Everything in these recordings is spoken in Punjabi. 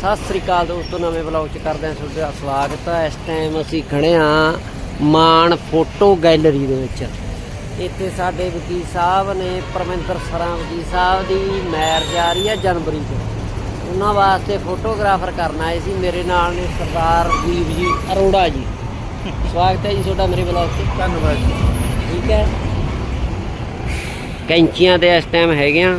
ਸਤਿ ਸ੍ਰੀ ਅਕਾਲ ਦੋਸਤੋ ਨਵੇਂ ਬਲੌਗ ਚ ਕਰਦੇ ਹਾਂ ਤੁਹਾਡਾ ਸਵਾਗਤ ਹੈ। ਇਸ ਟਾਈਮ ਅਸੀਂ ਖੜੇ ਹਾਂ ਮਾਨ ਫੋਟੋ ਗੈਲਰੀ ਦੇ ਵਿੱਚ। ਇੱਥੇ ਸਾਡੇ ਵਕੀਲ ਸਾਹਿਬ ਨੇ ਪਰਮਿੰਦਰ ਸਰਾਂ ਵਕੀਲ ਸਾਹਿਬ ਦੀ ਮੈਰਿਜ ਆ ਰਹੀ ਹੈ ਜਨਵਰੀ 'ਚ। ਉਹਨਾਂ ਵਾਸਤੇ ਫੋਟੋਗ੍ਰਾਫਰ ਕਰਨ ਆਏ ਸੀ। ਮੇਰੇ ਨਾਲ ਨੇ ਸਰਦਾਰ ਦੀਪ ਜੀ ਅਰੋੜਾ ਜੀ। ਸਵਾਗਤ ਹੈ ਜੀ ਤੁਹਾਡਾ ਮੇਰੇ ਬਲੌਗ 'ਤੇ ਧੰਨਵਾਦ ਜੀ। ਠੀਕ ਹੈ। ਕੈਂਚੀਆਂ ਤੇ ਇਸ ਟਾਈਮ ਹੈਗੇ ਆ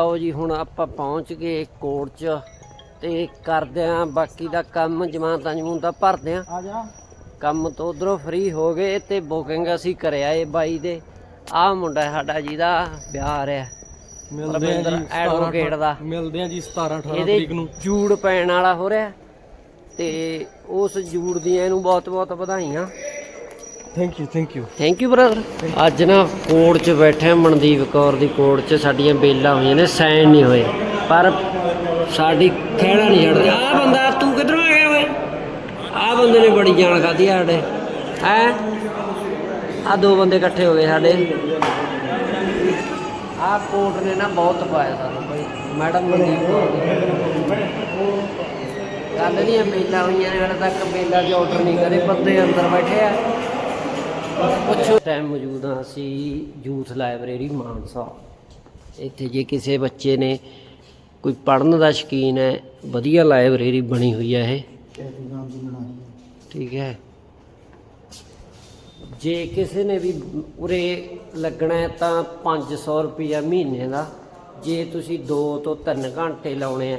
ਲਓ ਜੀ ਹੁਣ ਆਪਾਂ ਪਹੁੰਚ ਗਏ ਕੋਰਟ 'ਚ ਤੇ ਕਰਦੇ ਆਂ ਬਾਕੀ ਦਾ ਕੰਮ ਜਮਾਨਤਾਂ ਜਮੂਨਤਾਂ ਭਰਦੇ ਆਂ। ਆ ਜਾ। ਕੰਮ ਤੋਂ ਉਧਰੋਂ ਫ੍ਰੀ ਹੋ ਗਏ ਤੇ ਬੁਕਿੰਗ ਅਸੀਂ ਕਰਿਆ ਏ ਬਾਈ ਦੇ। ਆਹ ਮੁੰਡਾ ਸਾਡਾ ਜਿਹਦਾ ਵਿਆਹ ਆ ਰਿਹਾ ਪਰਮਿੰਦਰ ਐਡਵੋਕੇਟ ਦਾ। ਮਿਲਦੇ ਆ ਜੀ 17 18 ਇਹਦੇ ਤਰੀਕ ਨੂੰ। ਜੂੜ ਪੈਣ ਵਾਲਾ ਹੋ ਰਿਹਾ। ਤੇ ਉਸ ਜੂੜ ਦੀਆਂ ਇਹਨੂੰ ਬਹੁਤ ਬਹੁਤ ਵਧਾਈਆਂ। Thank you thank you thank you brother ਅੱਜ ਨਾ ਕੋਰਟ 'ਚ ਬੈਠੇ ਮਨਦੀਪ ਕੌਰ ਦੀ ਕੋਰਟ 'ਚ ਸਾਡੀਆਂ ਬੇਲਾਂ ਹੋਈਆਂ ਨੇ ਸਾਈਨ ਨਹੀਂ ਹੋਏ। ਪਰ ਸਾਡੀ ਖਹਿੜਾ ਨਹੀਂ ਛੱਡਦੇ ਆਹ ਬੰਦਾ ਤੂੰ ਕਿੱਧਰੋਂ ਆ ਗਿਆ ਓਏ? ਆਹ ਬੰਦੇ ਨੇ ਬੜੀ ਜਾਨ ਖਾਦੀ ਆ ਸਾਡੇ। ਹੈ? ਆ ਦੋ ਬੰਦੇ ਇਕੱਠੇ ਹੋ ਗਏ ਸਾਡੇ। ਆਹ ਕੋਰਟ ਨੇ ਨਾ ਬਹੁਤ ਪਾਇਆ ਸਾਨੂੰ ਭਾਈ ਮੈਡਮ ਮਨਦੀਪ ਕੌਰ ਦੀ। ਕੱਲ ਦੀਆਂ ਬੇਲਾਂ ਹੋਈਆਂ ਨੇ ਹਾਲੇ ਤੱਕ ਬੇਲਾਂ 'ਚ ਆਰਡਰ ਨਹੀਂ ਕਰੇ ਬੰਦੇ ਅੰਦਰ ਬੈਠੇ ਆ। ਪੁੱਛੋ। ਟਾਈਮ ਮੌਜੂਦ ਹਾਂ ਅਸੀਂ ਯੂਥ ਲਾਇਬ੍ਰੇਰੀ ਮਾਨਸਾ। ਇੱਥੇ ਜੇ ਕਿਸੇ ਬੱਚੇ ਨੇ ਕੋਈ ਪੜ੍ਹਨ ਦਾ ਸ਼ੌਕੀਨ ਹੈ, ਵਧੀਆ ਲਾਇਬ੍ਰੇਰੀ ਬਣੀ ਹੋਈ ਹੈ ਇਹ। ਠੀਕ ਹੈ। ਜੇ ਕਿਸੇ ਨੇ ਵੀ ਉਰੇ ਲੱਗਣਾ ਹੈ ਤਾਂ 500 ਰੁਪਇਆ ਮਹੀਨੇ ਦਾ। ਜੇ ਤੁਸੀਂ 2 ਤੋਂ 3 ਘੰਟੇ ਲਾਉਣੇ ਆ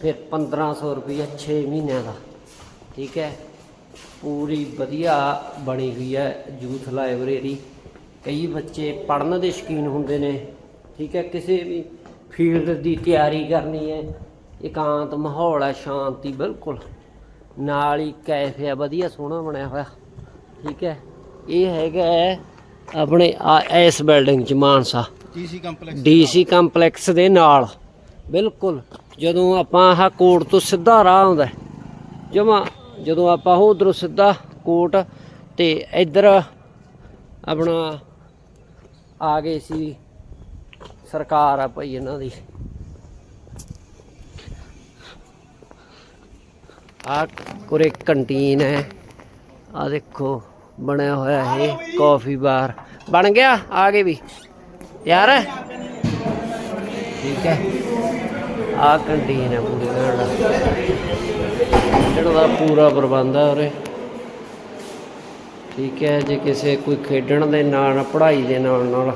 ਫਿਰ 1500 ਰੁਪਇਆ 6 ਮਹੀਨਿਆਂ ਦਾ। ਠੀਕ ਹੈ। ਪੂਰੀ ਵਧੀਆ ਬਣੀ ਹੋਈ ਹੈ ਯੂਥ ਲਾਇਬ੍ਰੇਰੀ। ਕਈ ਬੱਚੇ ਪੜ੍ਹਨ ਦੇ ਸ਼ੌਕੀਨ ਹੁੰਦੇ ਨੇ ਠੀਕ ਹੈ ਕਿਸੇ ਵੀ ਫੀਲਡ ਦੀ ਤਿਆਰੀ ਕਰਨੀ ਹੈ ਇਕਾਂਤ ਮਾਹੌਲ ਹੈ ਸ਼ਾਂਤੀ ਬਿਲਕੁਲ। ਨਾਲ ਹੀ ਕੈਫ ਹੈ ਵਧੀਆ ਸੋਹਣਾ ਬਣਿਆ ਹੋਇਆ ਠੀਕ ਹੈ। ਇਹ ਹੈਗਾ ਆਪਣੇ ਆ- ਇਸ ਬਿਲਡਿੰਗ ਚ Mansa. TC complex DC complex ਦੇ ਨਾਲ। ਬਿਲਕੁਲ ਜਦੋਂ ਆਪਾਂ ਆਹ ਕੋਰਟ ਤੋਂ ਸਿੱਧਾ ਰਾਹ ਆਉਂਦਾ ਜਮਾ ਜਦੋਂ ਆਪਾਂ ਉਧਰੋਂ ਸਿੱਧਾ ਕੋਟ ਤੇ ਇੱਧਰ ਆਪਣਾ ਆ ਗਏ ਸੀ ਸਰਕਾਰ ਆ ਭਾਈ ਇਹਨਾਂ ਦੀ। ਆ ਕੁਰੇ ਕੰਟੀਨ ਹੈ। ਆ ਦੇਖੋ, ਬਣਿਆ ਹੋਇਆ ਇਹ ਕਾਫੀ ਬਾਰ ਬਣ ਗਿਆ, ਆ ਗਏ ਵੀ। ਯਾਰ ਠੀਕ ਹੈ। ਆ ਕੰਟੀਨ ਹੈ ਪੂਰੀ ਘਰ ਦਾ ਜਿਹੜਾ ਦਾ ਪੂਰਾ ਪ੍ਰਬੰਧ ਹੈ ਉਰੇ। ਠੀਕ ਹੈ, ਜੇ ਕਿਸੇ ਕੋਈ ਖੇਡਣ ਦੇ ਨਾਲ, ਪੜ੍ਹਾਈ ਦੇ ਨਾਲ ਨਾਲ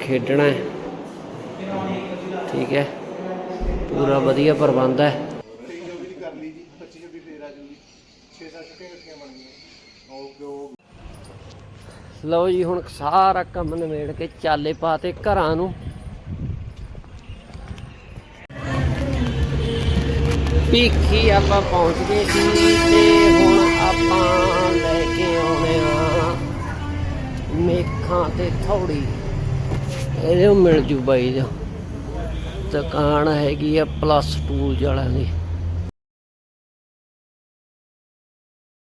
ਖੇਡਣਾ ਹੈ। ਠੀਕ ਹੈ, ਪੂਰਾ ਵਧੀਆ ਪ੍ਰਬੰਧ ਹੈ। ਲਓ ਜੀ, ਹੁਣ ਸਾਰਾ ਕੰਮ ਨਿਬੇੜ ਕੇ ਚਾਲੇ ਪਾਤੇ ਘਰਾਂ ਨੂੰ। ਭੀਖੀ ਆਪਾਂ ਪਹੁੰਚ ਗਏ ਸੀ ਤੇ ਹੁਣ ਆਪਾਂ ਲੈ ਕੇ ਆਉਣੇ ਆ ਮੇਖਾਂ ਤੇ ਥੌੜੀ ਇਹਦੇ ਮਿਲ ਜੂ ਬਾਈ ਦਾ। ਦੁਕਾਨ ਹੈਗੀ ਆ ਪਲੱਸ 2 ਵਾਲਿਆਂ ਦੀ।